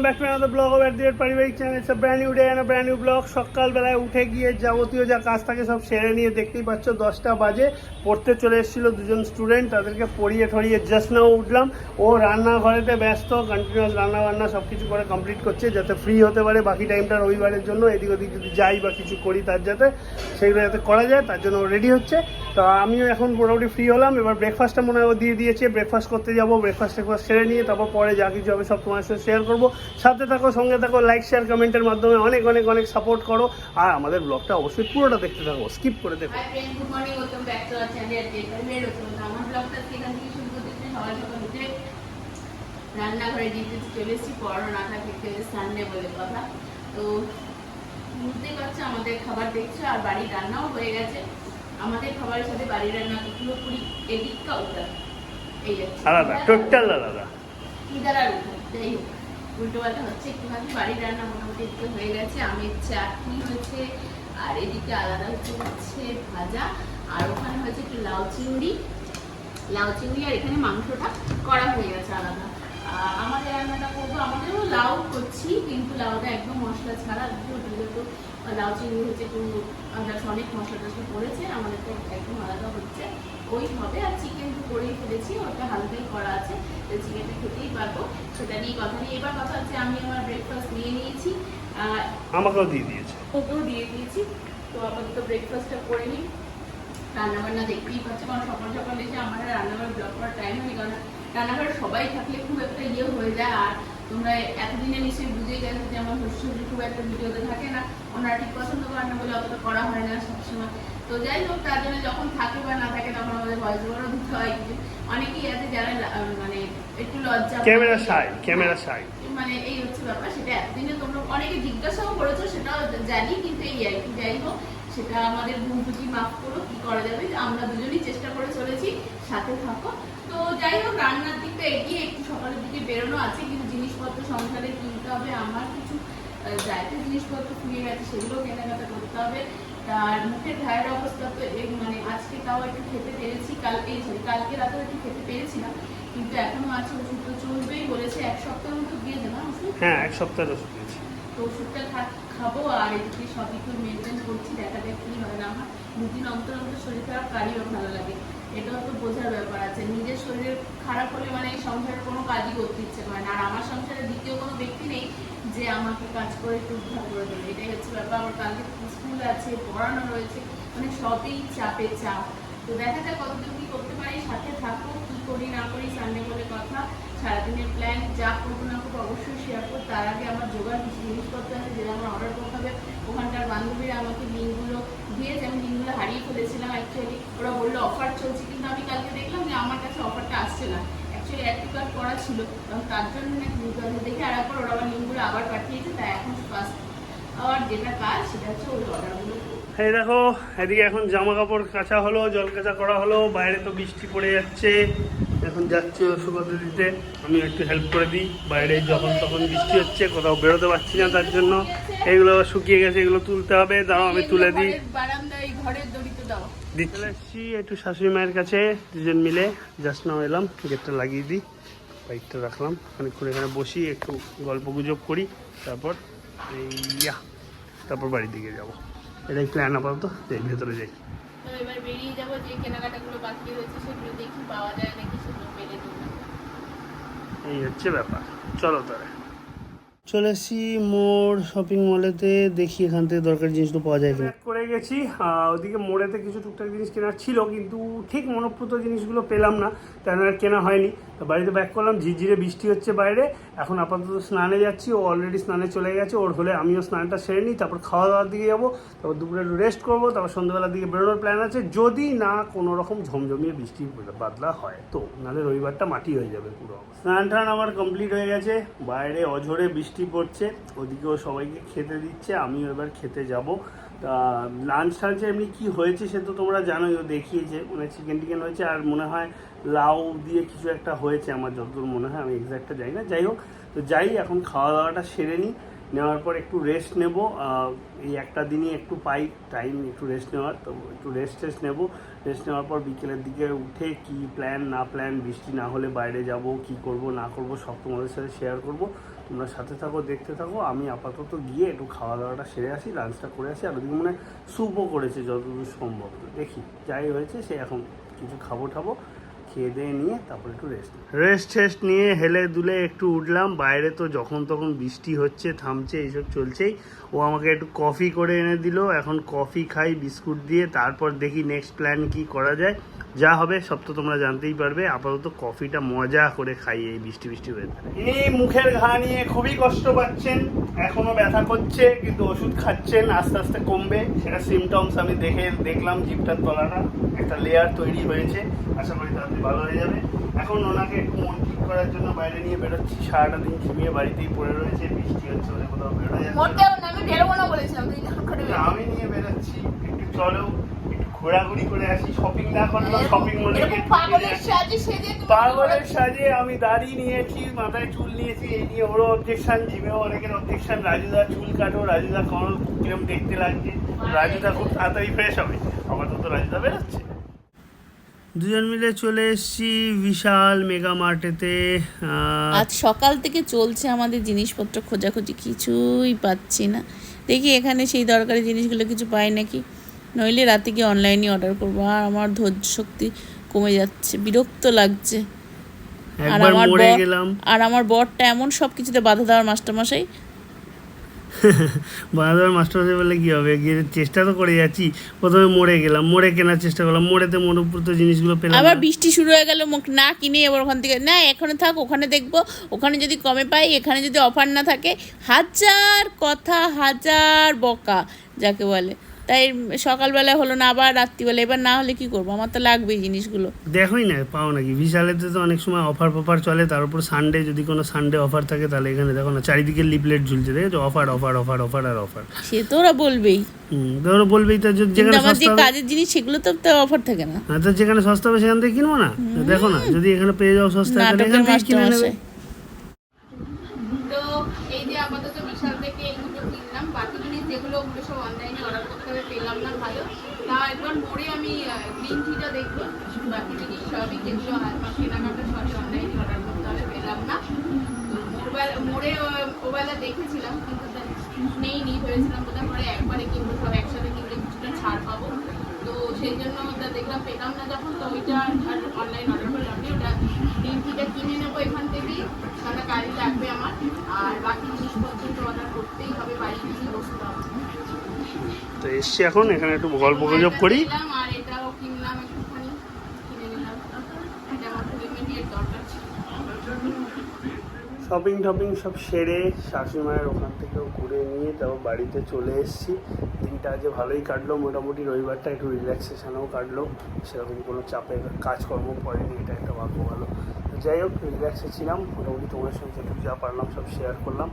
Welcome back to another blog of পারিবারিক channel it's brand new day and brand new blog সকালবেলায় উঠে গিয়ে যাবতীয় যা কাজ থাকে সব সেরে নিয়ে দেখতেই পাচ্ছ দশটা বাজে। পড়তে চলে এসেছিল দুজন স্টুডেন্ট তাদেরকে পড়িয়ে ঠড়িয়ে জাস্ট নাও উঠলাম। ও রান্নাঘরেতে ব্যস্ত কন্টিনিউয়াস রান্না বান্না সব কিছু করে কমপ্লিট করছে যাতে ফ্রি হতে পারে। বাকি টাইমটা রবিবারের জন্য এদিক ওদিক যদি যাই বা কিছু করি তার যাতে সেগুলো যাতে করা যায়, তার জন্য রেডি হচ্ছে। তো আমিও এখন মোটামুটি ফ্রি হলাম। এবার ব্রেকফাস্টটা মনে হয় দিয়ে দিয়েছে। ব্রেকফাস্ট করতে যাব ব্রেকফাস্ট টেকফাস্ট সেরে নিয়ে তারপর পরে যা কিছু হবে সব তোমার সাথে শেয়ার করব। সাথে থাকো সঙ্গে থাকো লাইক শেয়ার কমেন্টের মাধ্যমে অনেক অনেক অনেক সাপোর্ট করো। আর আমাদের ব্লগটা অবশ্যই পুরোটা দেখতে থাকো স্কিপ করে দেখো। রান্নাঘরে দিতে চলে এসেছি পড়ানো থাকে সানডে বলে কথা। তো বুঝতেই পারছ আমাদের খাবার দেখছ আর বাড়ির রান্নাও হয়ে গেছে। আমাদের খাবারের সাথে বাড়ির রান্না পুরোপুরি এদিক কা এই যাচ্ছে আলাদা টোটাল আলাদা। যাই হোক। উল্টো পাল্টা হচ্ছে, একটুখানি বাড়ির রান্না মোটামুটি একটু হয়ে গেছে আমের চাটনি হয়েছে, আর এদিকে আলাদা হচ্ছে হচ্ছে ভাজা, আর ওখানে হয়েছে একটু লাউ চিংড়ি লাউ চিংড়ি আর এখানে মাংসটা করা হয়ে গেছে আলাদা। আমাদের রান্নাটা করব, আমাদেরও লাউ করছি, কিন্তু লাউটা একদম মশলা ছাড়া দুটো লাউ চিংড়ি হচ্ছে একটু অনেক মশলা পড়েছে একদম আলাদা হচ্ছে। ওই হবে আর চিকেন তো করেই ফেলেছি ওটা হালকাই করা আছে তো চিকেনটা খেতেই পারব। সেটা নিয়ে কথা নিয়ে এবার কথা হচ্ছে আমি আমার ব্রেকফাস্ট নিয়ে নিয়েছি আমাকেও দিয়ে দিয়েছে। ওকেও দিয়ে দিয়েছি তো আপাতত ব্রেকফাস্টটা করে নিই। রান্নাবান্না দেখতেই পাচ্ছি কারণ সকাল সকাল এসে আমার রান্নাঘর ব্লক করার টাইম হয়নি কারণ রান্নাঘরে সবাই থাকলে খুব একটা ইয়ে হয়ে যায় আর তোমরা এতদিনে নিশ্চয়ই বুঝেই গেছো যে আমার শ্বশুর খুব একটা ভিডিওতে থাকে না। ওনারা ঠিক পছন্দ করেন না বলে অতটা করা হয় না সবসময়। তো যাই হোক তার জন্য যখন থাকে বা না থাকে তখন আমাদের ভয়েস ওভারও দিতে হয়। কিছু অনেকেই আছে যারা মানে একটু লজ্জা ক্যামেরা সাই ক্যামেরা সাই মানে এই হচ্ছে ব্যাপার সেটা এতদিনে তোমরা অনেকে জিজ্ঞাসাও করেছ সেটাও জানি কিন্তু এই আর কি। যাই হোক সেটা আমাদের ভুল ত্রুটি মাফ করো কি করা যাবে? আমরা দুজনেই চেষ্টা করে চলেছি সাথে থাকো। তো যাই হোক রান্নার দিকটা এগিয়ে একটু সকালের দিকে বেরোনো আছে কিন্তু জিনিসপত্র সংসারে কিনতে হবে আমার কিছু যাইতে জিনিসপত্র ফুরিয়ে গেছে সেগুলো কেনাকাটা করতে হবে। তার মুখের ঘায়ের অবস্থা তো এই মানে আজকে তাও একটু খেতে পেরেছি কালকে সরি কালকে রাতেও একটু খেতে পেরেছিলাম কিন্তু এখনও আছে ওষুধ তো চলবেই বলেছে এক সপ্তাহ মতো দিয়ে দেবে ওষুধ? হ্যাঁ এক সপ্তাহের ওষুধ দিয়েছে। তো ওষুধটা খা- খাব আর এদিকে সব একটু মেনটেন করছি দেখা যাক কি হয় না আমার দুদিন অন্তর অন্তর শরীর খারাপ কারিও ভালো লাগে। এটাও তো বোঝার ব্যাপার আছে। নিজের শরীর খারাপ হলে মানে সংসারের কোনো কাজই করতে ইচ্ছে করে না। আর আমার সংসারে দ্বিতীয় কোনো ব্যক্তি নেই যে আমাকে কাজ করে একটু উদ্ধার করে দেবে। এটাই হচ্ছে ব্যাপার। আমার কালকে স্কুল আছে, পড়ানো রয়েছে মানে সবই চাপে চাপ। তো দেখা যাক কতদূর কি করতে পারি, সাথে থাকো কি করি, না করি সানডে বলে কথা। সারাদিনের প্ল্যান যা করব না করব অবশ্যই শেয়ার করব। তার আগে আমার জোগাড় কিছু জিনিসপত্র আছে যেটা আমার অর্ডার করতে হবে ওখানকার বান্ধবীরা আমাকে লিঙ্কগুলো দিয়েছে আমি লিঙ্কগুলো হারিয়ে ফেলেছিলাম অ্যাকচুয়ালি ওরা বলল অফার চলছে, কিন্তু আমি কালকে দেখলাম যে আমার কাছে অফারটা আসছে না। অ্যাকচুয়ালি অ্যাক্টিভ কার্ড করা ছিল তার জন্য নাকি হবে দেখে আর একবার ওরা আমার লিঙ্কগুলো আবার পাঠিয়েছে, তাই এখন ফার্স্ট আর যেটা কাজ, সেটা হচ্ছে ওই অর্ডারগুলো এই দেখো, এদিকে এখন জামা কাপড় কাচা হলো, জল কাচা করা হলো, বাইরে তো বৃষ্টি পড়ে যাচ্ছে। এখন যাচ্ছে শুকাতে দিতে আমি একটু হেল্প করে দিই। বাইরে যখন তখন বৃষ্টি হচ্ছে, কোথাও বেরোতে পারছি না তার জন্য। এগুলো শুকিয়ে গেছে এগুলো তুলতে হবে। দাও আমি তুলে দিই। দিচ্ছি। একটু শাশুড়ি মায়ের কাছে দুজন মিলে। জাস্ট নাও এলাম গেটটা লাগিয়ে দিই। বাইকটা রাখলাম। খানিক্ষণ এখানে বসি একটু গল্প গুজব করি। তারপর ইয়া তারপর বাড়ির দিকে যাব। এটাই প্ল্যান আপাতত যাই ভেতরে যাই। এবার বেরিয়ে যাব যে কেনাকাটাগুলো বাকি রয়েছে সেগুলো দেখি পাওয়া যায় নাকি সেগুলো এই হচ্ছে ব্যাপার। চলো তাহলে। চলে আসি মোর শপিং মলেতে দেখি এখান থেকে দরকারি জিনিসগুলো পাওয়া যায় কিনা। গেছি ওদিকে মোড়েতে কিছু টুকটাক জিনিস কেনার ছিল, কিন্তু ঠিক মনপ্রত জিনিসগুলো পেলাম না, তাই আর কেনা হয়নি। তো বাড়িতে ব্যাক করলাম, ঝিরঝিরে বৃষ্টি হচ্ছে বাইরে, এখন আপাতত স্নানে যাচ্ছি, ও অলরেডি স্নানে চলে গেছে, ওর হলে আমিও স্নানটা সেরে নিই, তারপর খাওয়া দাওয়ার দিকে যাব, তারপর দুপুরে একটু রেস্ট করব, তারপর সন্ধ্যেবেলার দিকে বেরোনোর প্ল্যান আছে, যদি না কোনো রকম ঝমঝমিয়ে বৃষ্টি বাদলা হয়, তো নাহলে রবিবারটা মাটি হয়ে যাবে পুরো স্নান টান আমার কমপ্লিট হয়ে গেছে, বাইরে অঝরে বৃষ্টি পড়ছে, ওদিকেও সবাইকে খেতে দিচ্ছে, আমিও এবার খেতে যাব। তা লাঞ্চ টাঞ্চে এমনি কি হয়েছে সে তো তোমরা জানোই, ও দেখিয়েছে মানে চিকেন টিকেন হয়েছে, আর মনে হয় লাউ দিয়ে কিছু একটা হয়েছে, আমার যতদূর মনে হয়, আমি এক্স্যাক্টটা জানি না। যাই হোক, তো যাই, এখন খাওয়া দাওয়াটা সেরে নিই নেওয়ার পর একটু রেস্ট নেব এই একটা দিনই একটু পাই টাইম একটু রেস্ট নেওয়ার, তো একটু রেস্ট টেস্ট নেব। রেস্ট নেওয়ার পর বিকেলের দিকে উঠে কি প্ল্যান না প্ল্যান বৃষ্টি না হলে বাইরে যাব, কি করব, না করব, সব তোমাদের সাথে শেয়ার করব। তোমরা সাথে থাকো, দেখতে থাকো। আমি আপাতত গিয়ে একটু খাওয়া দাওয়াটা সেরে আসি লাঞ্চটা করে আসি, আর ওদিকে মনে স্যুপও করেছে যতদূর সম্ভব। দেখি, যাই হয়েছে, সে এখন কিছু খাব ঠাবো, খেয়ে দিয়ে নিয়ে তারপর একটু রেস্ট রেস্ট টেস্ট নিয়ে হেলে দুলে একটু উঠলাম, বাইরে তো যখন তখন বৃষ্টি হচ্ছে, থামছে, এইসব চলছেই। ও আমাকে একটু কফি করে এনে দিল, এখন কফি খাই, বিস্কুট দিয়ে, তারপর দেখি নেক্সট প্ল্যান কি করা যায়। যা হবে সব তো তোমরা জানতেই পারবে। আপাতত কফিটা মজা করে খাই এই বৃষ্টি বৃষ্টি ওয়েদারে ইনি মুখের ঘা নিয়ে খুবই কষ্ট পাচ্ছেন এখনও ব্যথা করছে কিন্তু ওষুধ খাচ্ছেন আস্তে আস্তে কমবে। সেটা সিমটমস আমি দেখে দেখলাম জিপটার তলাটা একটা লেয়ার তৈরি হয়েছে। আশা করি তাড়াতাড়ি ভালো হয়ে যাবে। এখন ওনাকে একটু মন ঠিক করার জন্য বাইরে নিয়ে বেরোচ্ছি। সারাটা দিন ঝিমিয়ে বাড়িতেই পড়ে রয়েছে বৃষ্টি হচ্ছে বলে কোথাও বেরোনো যাচ্ছে না। আমি নিয়ে বেরোচ্ছি। একটু চলো ঘোরাঘুরি করে আসি শপিং না করলাম শপিং মলে পাগলের সাজে সেজে পাগলের সাজে আমি দাড়ি নিয়েছি মাথায় চুল নিয়েছি এই নিয়ে ওরও অবজেকশন জিমেও অনেকের অবজেকশন রাজুদা চুল কাটো রাজুদা কোন কিরম দেখতে লাগছে রাজুদা খুব তাড়াতাড়ি ফ্রেশ হবে আমার তো রাজুদা বেরোচ্ছে। দুজন মিলে চলে এসেছি বিশাল মেগা মার্টেতে আজ সকাল থেকে চলছে আমাদের জিনিসপত্র খোঁজাখুঁজি কিছুই পাচ্ছি না। দেখি এখানে সেই দরকারি জিনিসগুলো কিছু পাই নাকি। নইলে রাতে গিয়ে অনলাইনে অর্ডার করব। আর আমার ধৈর্য শক্তি কমে যাচ্ছে বিরক্ত লাগছে। আর আমার মরে গেলাম। আর আমার বরটা এমন সব কিছুতে বাধা দেওয়ার মাস্টারমশাই। বাজার মাস্টার বলে কি হবে? গিয়ে চেষ্টা তো করে যাচ্ছি। প্রথমে মরে গেলাম মরে কেনার চেষ্টা করলাম। মরেতে মরুপুর তো জিনিসগুলো পেলাম আবার বৃষ্টি শুরু হয়ে গেল মুখ না কিনে এবার ওখান থেকে না এখানে থাক ওখানে দেখব ওখানে যদি কমে পাই এখানে যদি অফার না থাকে হাজার কথা হাজার বকা যাকে বলে। তাই সকালবেলা হলো না আবার রাত্রিবেলা এবার না হলে কি করব? আমার তো লাগবেই জিনিসগুলো। দেখোই না পাও নাকি? বিশালেতে তো অনেক সময় অফার ফফার চলে তার উপর সানডে যদি কোনো সানডে অফার থাকে তাহলে এখানে দেখো না চারিদিকে লিপলেট ঝুলছে দেখেছ? অফার অফার অফার অফার আর অফার সে তো ওরা বলবেই। হুম ধরো বলবেই তো যেখানে সস্তা কাজের জিনিস সেগুলো তো অফার থাকে না। হ্যাঁ, তো যেখানে সস্তা হবে সেখান থেকে কিনবো না? দেখো না যদি এখানে পেয়ে যাও সস্তা তাহলে নাটকের এখান থেকে কিনে নেবে মাস্টারমশাই তো এই যে আপাতত বিশাল থেকে এইগুলো কিনলাম বাকি জিনিস যেগুলো ওগুলো সব অনলাইনে অর্ডার না ভালো। তা একবার মোড়ে আমি গ্রিন টিটা দেখব। বাকি জিনিস সবই মা কেনাকাটা সবই অনলাইনে অর্ডার করতে হবে, পেলাম না। মোড়ে ওবেলা দেখেছিলাম, কিন্তু নেই ভেবেছিলাম বোধহয় পরে একবারে কিনবো, সব একসাথে কিনলে কিছুটা ছাড় পাবো। তো সেই জন্য ওটা দেখলাম, পেলাম না যখন, তো ওইটা আর অনলাইন অর্ডার করলাম ওটা গ্রিন টিটা কিনে নেব এখান থেকেই, কারণ গাড়ি লাগবে আমার। আর বাকি তো এসছি এখন, এখানে একটু গল্প গুজব করি। শপিং টপিং সব সেরে শাশুড়িমায়ের ওখান থেকেও ঘুরে নিয়ে তারপর বাড়িতে চলে এসেছি। দিনটা আজ ভালোই কাটলো, মোটামুটি রবিবারটা একটু রিল্যাক্সেশনেও কাটলো। সেরকম কোনো চাপের কাজকর্ম পড়েনি, এটা একটা ভাগ্য ভালো। যাই হোক রিল্যাক্সে ছিলাম, মোটামুটি তোমাদের সঙ্গে যেটুকু যা পারলাম সব শেয়ার করলাম।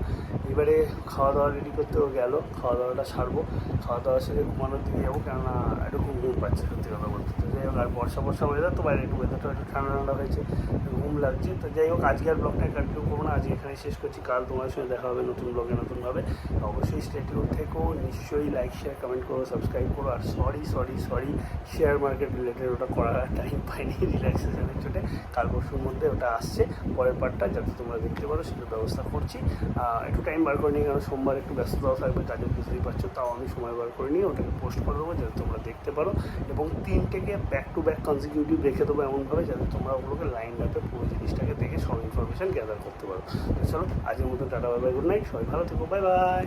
এবারে খাওয়া দাওয়া রেডি করতেও গেল খাওয়া দাওয়াটা সারবো। খাওয়া দাওয়া সেরে ঘুমানোর দিকে যাব, কেননা একটু ঘুম ঘুম পাচ্ছে সত্যি কথা বলতে। তো যাই হোক, আর বর্ষা বর্ষা ওয়েদার তো বাইরে একটু ওয়েদারটা একটু ঠান্ডা ঠান্ডা হয়েছে ঘুম লাগছে। তো যাই হোক, আজকে আর ব্লগটা কন্টিনিউ করব না, আজকে এখানে শেষ করছি। কাল তোমার সঙ্গে দেখা হবে নতুন ব্লগে নতুনভাবে। অবশ্যই স্টেটিউ থেকেও নিশ্চয়ই লাইক শেয়ার কমেন্ট করো সাবস্ক্রাইব করো। আর sorry sorry sorry share market related ওটা করার টাইম পাইনি রিল্যাক্সেশনের চোটে কাল পরশুর মধ্যে ওটা আসছে। পরের পার্টটা যাতে তোমরা দেখতে পারো, সেটার ব্যবস্থা করছি। একটু টাইম বার করে নিই কারণ সোমবার একটু ব্যস্ততাও থাকবে কাজে বুঝতেই পারছ, তাও আমি সময় বার করে নিয়ে ওটাকে পোস্ট করে দেবো, যাতে তোমরা দেখতে পারো। এবং তিনটেকে ব্যাক টু ব্যাক কনজিকিউটিভ রেখে দেবো এমনভাবে, যাতে তোমরা ওগুলোকে লাইন আপে পুরো জিনিসটাকে দেখে সব ইনফরমেশন গ্যাদার করতে পারো। চলো আজকের মতো tata bye bye good night সবাই ভালো থেকো বাই বাই